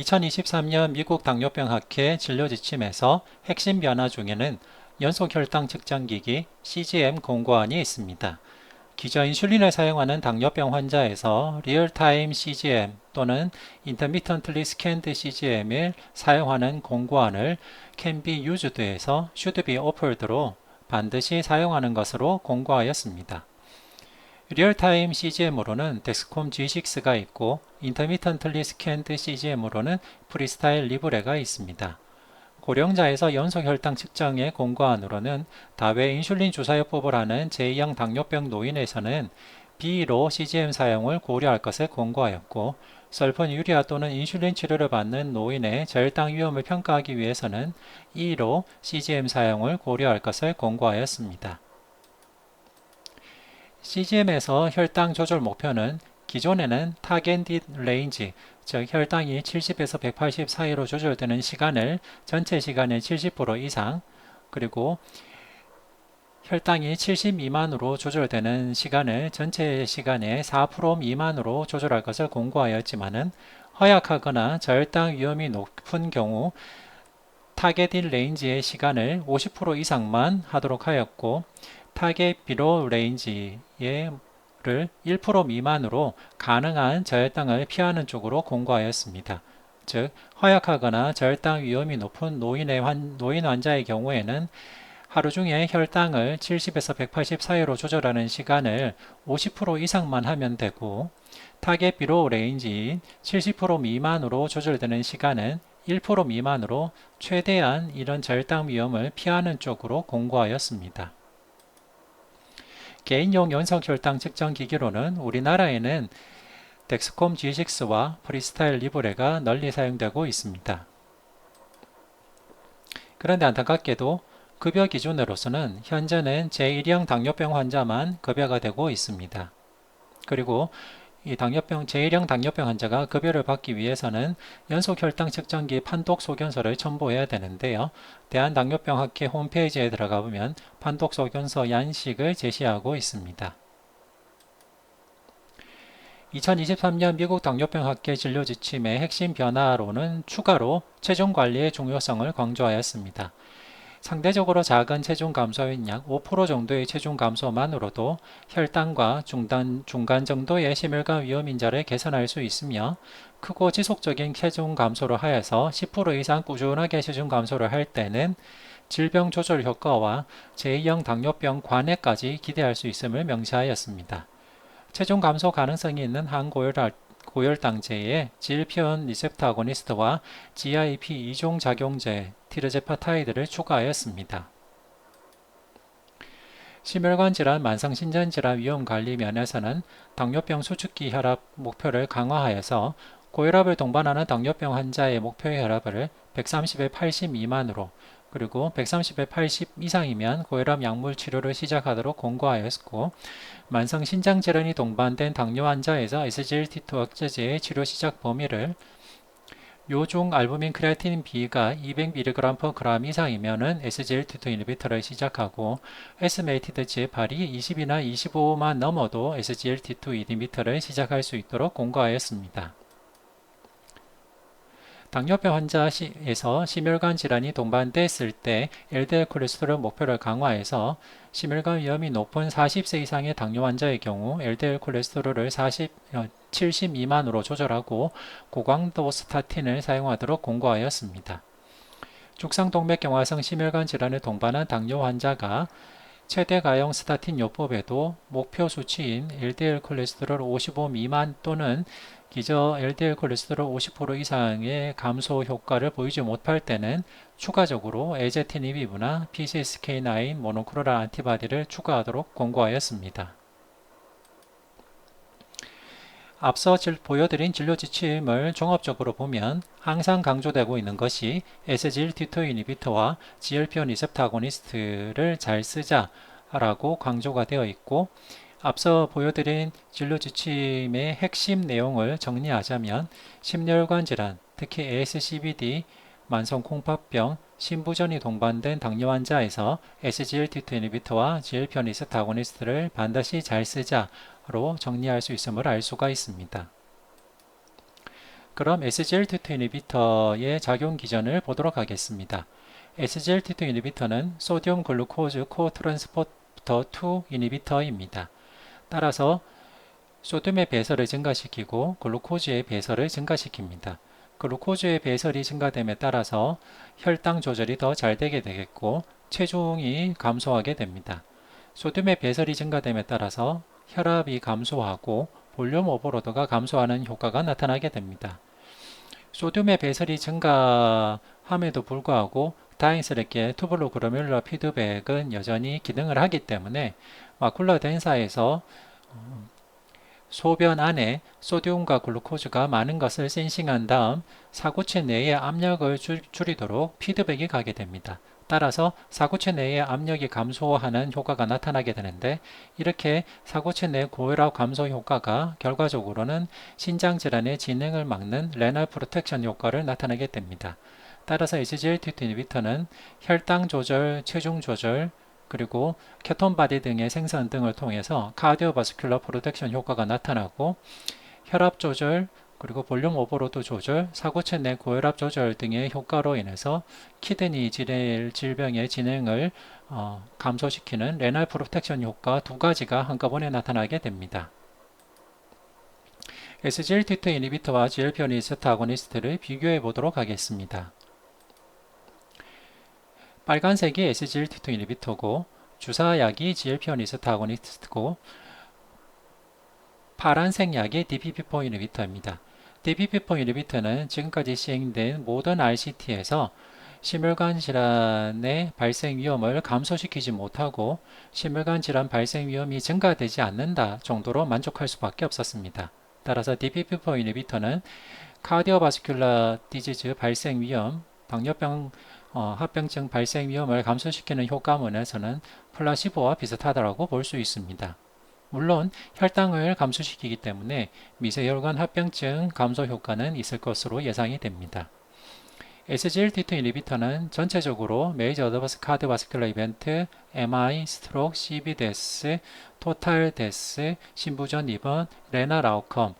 2023년 미국 당뇨병 학회 진료 지침에서 핵심 변화 중에는 연속 혈당 측정기기 CGM 공고안이 있습니다. 기저 인슐린을 사용하는 당뇨병 환자에서 리얼타임 CGM 또는 Intermittently Scanned CGM을 사용하는 공고안을 used에서 should be offered로 반드시 사용하는 것으로 공고하였습니다. 리얼타임 CGM으로는 덱스콤 G6가 있고 인터미턴틀리 스캔드 CGM으로는 프리스타일 리브레가 있습니다. 고령자에서 연속 혈당 측정의 공고안으로는 다외 인슐린 주사요법을 하는 제2형 당뇨병 노인에서는 B로 CGM 사용을 고려할 것을 공고하였고 설펀유리아 또는 인슐린 치료를 받는 노인의 저혈당 위험을 평가하기 위해서는 E로 CGM 사용을 고려할 것을 공고하였습니다. CGM에서 혈당 조절 목표는 기존에는 타겟디 레인지, 즉 혈당이 70에서 180 사이로 조절되는 시간을 전체 시간의 70% 이상, 그리고 혈당이 70 미만으로 조절되는 시간을 전체 시간의 4% 미만으로 조절할 것을 공고하였지만은 허약하거나 저혈당 위험이 높은 경우 타겟인 레인지의 시간을 50% 이상만 하도록 하였고 타겟 비로 레인지 를 1% 미만으로 가능한 저혈당을 피하는 쪽으로 공고하였습니다. 즉 허약하거나 저혈당 위험이 높은 노인의 환, 노인 환자의 경우에는 하루 중에 혈당을 70에서 180 사이로 조절하는 시간을 50% 이상만 하면 되고 타겟 비로 레인지인 70% 미만으로 조절되는 시간은 1% 미만으로 최대한 이런 저혈당 위험을 피하는 쪽으로 공고하였습니다. 개인용 연속혈당 측정 기기로는 우리나라에는 덱스콤 G6와 프리스타일 리브레가 널리 사용되고 있습니다. 그런데 안타깝게도 급여 기준으로서는 현재는 제1형 당뇨병 환자만 급여가 되고 있습니다. 그리고 이 당뇨병 제1형 당뇨병 환자가 급여를 받기 위해서는 연속 혈당 측정기 판독 소견서를 첨부해야 되는데요. 대한당뇨병학회 홈페이지에 들어가 보면 판독 소견서 양식을 제시하고 있습니다. 2023년 미국 당뇨병학회 진료 지침의 핵심 변화로는 추가로 체중 관리의 중요성을 강조하였습니다. 상대적으로 작은 체중 감소인 약 5% 정도의 체중 감소만으로도 혈당과 중단, 중간 정도의 심혈관 위험 인자를 개선할 수 있으며 크고 지속적인 체중 감소를 하여서 10% 이상 꾸준하게 체중 감소를 할 때는 질병 조절 효과와 제2형 당뇨병 관해까지 기대할 수 있음을 명시하였습니다. 체중 감소 가능성이 있는 항고혈압 고혈당제의 질피온 리셉터 아고니스트와 GIP 이종 작용제 티르제파타이드를 추가하였습니다. 심혈관 질환, 만성 신전 질환 위험 관리 면에서는 당뇨병 수축기 혈압 목표를 강화하여서 고혈압을 동반하는 당뇨병 환자의 목표 혈압을 130에 80 미만으로 그리고 130에 80 이상이면 고혈압 약물 치료를 시작하도록 권고하였고 만성 신장 질환이 동반된 당뇨 환자에서 SGLT2 억제제의 치료 시작 범위를 요중 알부민 크레아틴 B가 200mg/g 이상이면은 SGLT2 이니비터를 시작하고 에스메이티드 G8이 20이나 25만 넘어도 SGLT2 이니비터를 시작할 수 있도록 공고하였습니다. 당뇨병 환자에서 심혈관 질환이 동반됐을 때 LDL 콜레스테롤 목표를 강화해서 심혈관 위험이 높은 40세 이상의 당뇨 환자의 경우 LDL 콜레스테롤을 40, 70 미만으로 조절하고 고강도 스타틴을 사용하도록 공고하였습니다. 죽상동맥경화성 심혈관 질환을 동반한 당뇨 환자가 최대 가용 스타틴 요법에도 목표 수치인 LDL 콜레스테롤 55 미만 또는 기저 LDL 콜레스테롤 50% 이상의 감소 효과를 보이지 못할 때는 추가적으로 에제티니비브나 PCSK9 모노크로랄 안티바디를 추가하도록 권고하였습니다. 앞서 보여드린 진료 지침을 종합적으로 보면 항상 강조되고 있는 것이 SGLT2 이니비터와 GLP-1 리셉터 아고니스트를 잘 쓰자라고 강조가 되어 있고 앞서 보여드린 진료 지침의 핵심 내용을 정리하자면 심혈관 질환, 특히 ASCVD, 만성 콩팥병, 신부전이 동반된 당뇨 환자에서 SGLT2 이니비터와 GLP-1 리셉터 아고니스트를 반드시 잘 쓰자 로 정리할 수 있음을 알 수가 있습니다. 그럼 SGLT2 이니비터의 작용 기전을 보도록 하겠습니다. SGLT2 이니비터는 소디움 글루코즈 코트랜스포터 2 이니비터입니다. 따라서 소듐의 배설을 증가시키고 글루코즈의 배설을 증가시킵니다. 글루코즈의 배설이 증가됨에 따라서 혈당 조절이 더 잘 되게 되겠고 체중이 감소하게 됩니다. 소듐의 배설이 증가됨에 따라서 혈압이 감소하고 볼륨 오버로드가 감소하는 효과가 나타나게 됩니다. 소듐의 배설이 증가함에도 불구하고 다행스럽게 투블로 그로뮬러 피드백은 여전히 기능을 하기 때문에 마쿨라 덴사에서 소변 안에 소디움과 글루코즈가 많은 것을 센싱한 다음 사구체 내의 압력을 줄, 줄이도록 피드백이 가게 됩니다. 따라서 사구체 내의 압력이 감소하는 효과가 나타나게 되는데 이렇게 사구체 내 고혈압 감소 효과가 결과적으로는 신장 질환의 진행을 막는 레날 프로텍션 효과를 나타내게 됩니다. 따라서 SGLT2 이니비터는 혈당 조절, 체중 조절, 그리고 케톤 바디 등의 생산 등을 통해서 카디오바스큘러 프로텍션 효과가 나타나고 혈압 조절, 그리고 볼륨 오버로드 조절, 사고체 내 고혈압 조절 등의 효과로 인해서 키드니 질병의 진행을 어, 감소시키는 레날 프로텍션 효과 두 가지가 한꺼번에 나타나게 됩니다. SGLT2 이니비터와 GLP-1 리세터 아고니스트를 비교해 보도록 하겠습니다. 빨간색이 SGLT2 이니비터고 주사약이 GLP-1 리세터 아고니스트고 파란색 약이 DPP4 이니비터입니다. DPP4 이니비터는 지금까지 시행된 모든 RCT에서 심혈관 질환의 발생 위험을 감소시키지 못하고 심혈관 질환 발생 위험이 증가되지 않는다 정도로 만족할 수밖에 없었습니다. 따라서 DPP4 이니비터는 카디오바스큘러 디지즈 발생 위험, 당뇨병 어, 합병증 발생 위험을 감소시키는 효과문에서는 플라시보와 비슷하다고 볼 수 있습니다. 물론 혈당을 감소시키기 때문에 미세혈관 합병증 감소 효과는 있을 것으로 예상이 됩니다. SGLT2 이니비터는 전체적으로 메이저 어드버스 카드바스큘러 이벤트, MI, 스트록, CBDS, 토탈 데스, 신부전 입원, 레날 아웃컴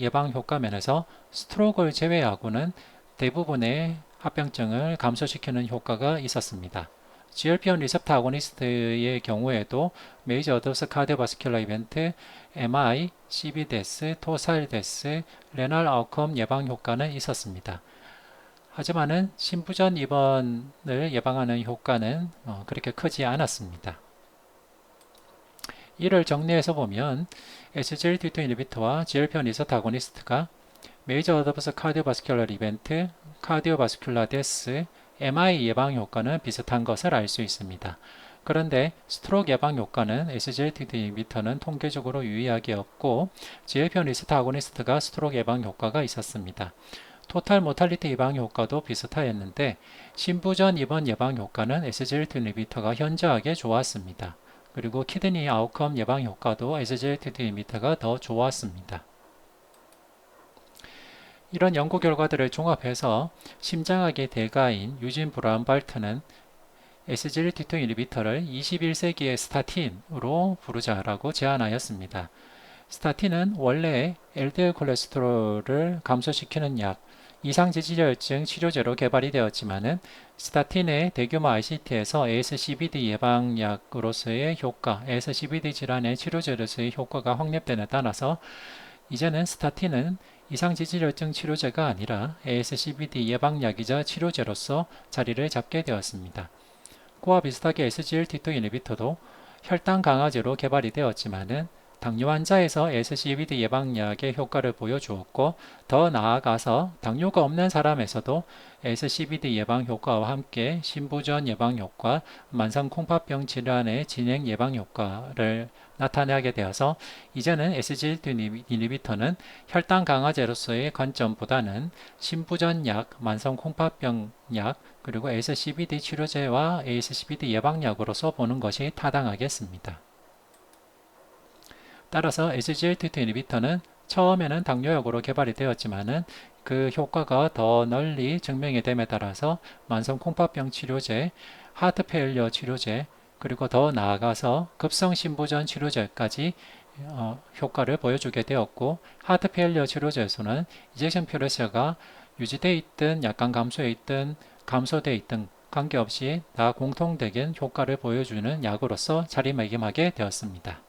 예방 효과 면에서 스트로크를 제외하고는 대부분의 합병증을 감소시키는 효과가 있었습니다. GLP-1 리셉터 아고니스트의 경우에도 메이저 어드스 카디오바스큘러 이벤트, MI, CBDS, 토살데스, 레날 아웃컴 예방 효과는 있었습니다. 하지만은 신부전 입원을 예방하는 효과는 어, 그렇게 크지 않았습니다. 이를 정리해서 보면 SGLT2 이니비터와 GLP-1 리셉터 아고니스트가 메이저 어드버스 카디오바스큘러 이벤트, 카디오바스큘라 데스, MI 예방 효과는 비슷한 것을 알 수 있습니다. 그런데 스트로크 예방 효과는 SGLT 이미터는 통계적으로 유의하게 없고 GLP-1 리스트 아고니스트가 스트로크 예방 효과가 있었습니다. 토탈 모탈리티 예방 효과도 비슷하였는데 신부전 입원 예방 효과는 SGLT 이미터가 현저하게 좋았습니다. 그리고 키드니 아웃컴 예방 효과도 SGLT 이미터가 더 좋았습니다. 이런 연구 결과들을 종합해서 심장학의 대가인 유진 브라운 발트는 SGLT2 이니비터를 21세기의 스타틴으로 부르자라고 제안하였습니다. 스타틴은 원래 LDL 콜레스테롤을 감소시키는 약, 이상지질혈증 치료제로 개발이 되었지만은 스타틴의 대규모 RCT에서 ASCVD 예방약으로서의 효과, ASCVD 질환의 치료제로서의 효과가 확립됨에 따라서 이제는 스타틴은 이상지질혈증 치료제가 아니라 ASCVD 예방약이자 치료제로서 자리를 잡게 되었습니다. 그와 비슷하게 SGLT2 이니비터도 혈당 강화제로 개발이 되었지만은 당뇨 환자에서 SCVD 예방약의 효과를 보여주었고 더 나아가서 당뇨가 없는 사람에서도 SCVD 예방 효과와 함께 신부전 예방 효과, 만성 콩팥병 질환의 진행 예방 효과를 나타나게 되어서 이제는 SGLT 이니비터는 혈당 강화제로서의 관점보다는 신부전 약, 만성 콩팥병 약, 그리고 SCBD 치료제와 ASCBD 예방약으로서 보는 것이 타당하겠습니다. 따라서 SGLT2 이니비터는 처음에는 당뇨약으로 개발이 되었지만은 그 효과가 더 널리 증명이 됨에 따라서 만성 콩팥병 치료제, 하트 페일리어 치료제, 그리고 더 나아가서 급성 신부전 치료제까지 어, 효과를 보여주게 되었고 하트 페일리어 치료제에서는 이젝션 프레셔가 유지돼 있든 약간 감소해 있든 감소돼 있든 관계없이 다 공통적인 효과를 보여주는 약으로서 자리매김하게 되었습니다.